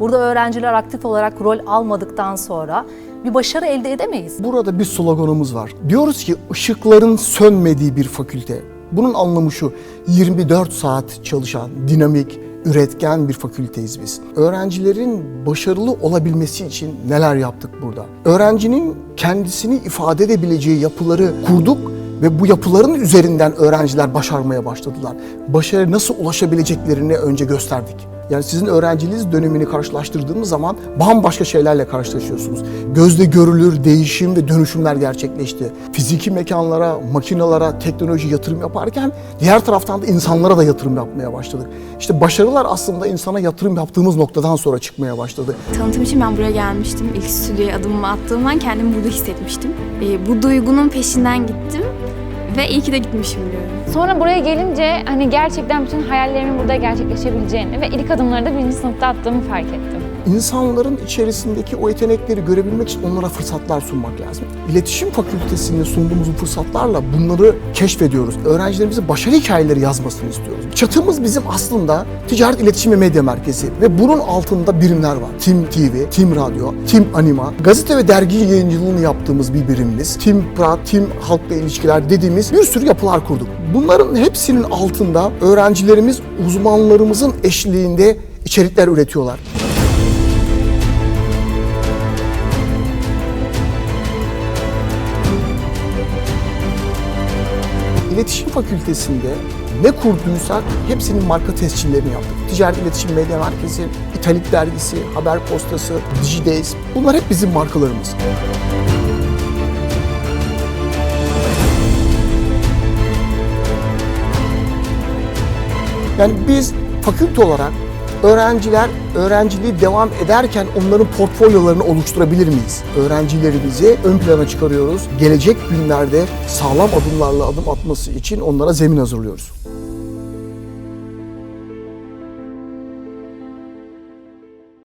Burada öğrenciler aktif olarak rol almadıktan sonra bir başarı elde edemeyiz. Burada bir sloganımız var. Diyoruz ki ışıkların sönmediği bir fakülte. Bunun anlamı şu, 24 saat çalışan, dinamik, üretken bir fakülteyiz biz. Öğrencilerin başarılı olabilmesi için neler yaptık burada? Öğrencinin kendisini ifade edebileceği yapıları kurduk ve bu yapıların üzerinden öğrenciler başarmaya başladılar. Başarıya nasıl ulaşabileceklerini önce gösterdik. Yani sizin öğrenciliğiniz dönemini karşılaştırdığımız zaman bambaşka şeylerle karşılaşıyorsunuz. Gözle görülür değişim ve dönüşümler gerçekleşti. Fiziki mekanlara, makinalara, teknoloji yatırım yaparken diğer taraftan da insanlara da yatırım yapmaya başladık. İşte başarılar aslında insana yatırım yaptığımız noktadan sonra çıkmaya başladı. Tanıtım için ben buraya gelmiştim. İlk stüdyoya adımımı attığımdan kendimi burada hissetmiştim. Ee, bu duygunun peşinden gittim ve iyi ki de gitmişim diyorum. Sonra buraya gelince hani gerçekten bütün hayallerimin burada gerçekleşebileceğini ve ilk adımları da birinci sınıfta attığımı fark ettim. İnsanların içerisindeki o yetenekleri görebilmek için onlara fırsatlar sunmak lazım. İletişim Fakültesi'nde sunduğumuz fırsatlarla bunları keşfediyoruz. Öğrencilerimizin başarı hikayeleri yazmasını istiyoruz. Çatımız bizim aslında Ticaret İletişim ve Medya Merkezi ve bunun altında birimler var. Tim TV, Tim Radyo, Tim Anima, gazete ve dergi yayıncılığını yaptığımız bir birimimiz. Tim Pra, Tim Halkla İlişkiler dediğimiz bir sürü yapılar kurduk. Bunların hepsinin altında öğrencilerimiz uzmanlarımızın eşliğinde içerikler üretiyorlar. İletişim Fakültesi'nde ne kurduysak hepsinin marka tescillerini yaptık. Ticaret İletişim Medya Merkezi, İtalik Dergisi, Haber Postası, Digidays bunlar hep bizim markalarımız. Yani biz fakülte olarak öğrenciler öğrenciliği devam ederken onların portfolyolarını oluşturabilir miyiz? Öğrencilerimizi ön plana çıkarıyoruz. Gelecek günlerde sağlam adımlarla adım atması için onlara zemin hazırlıyoruz.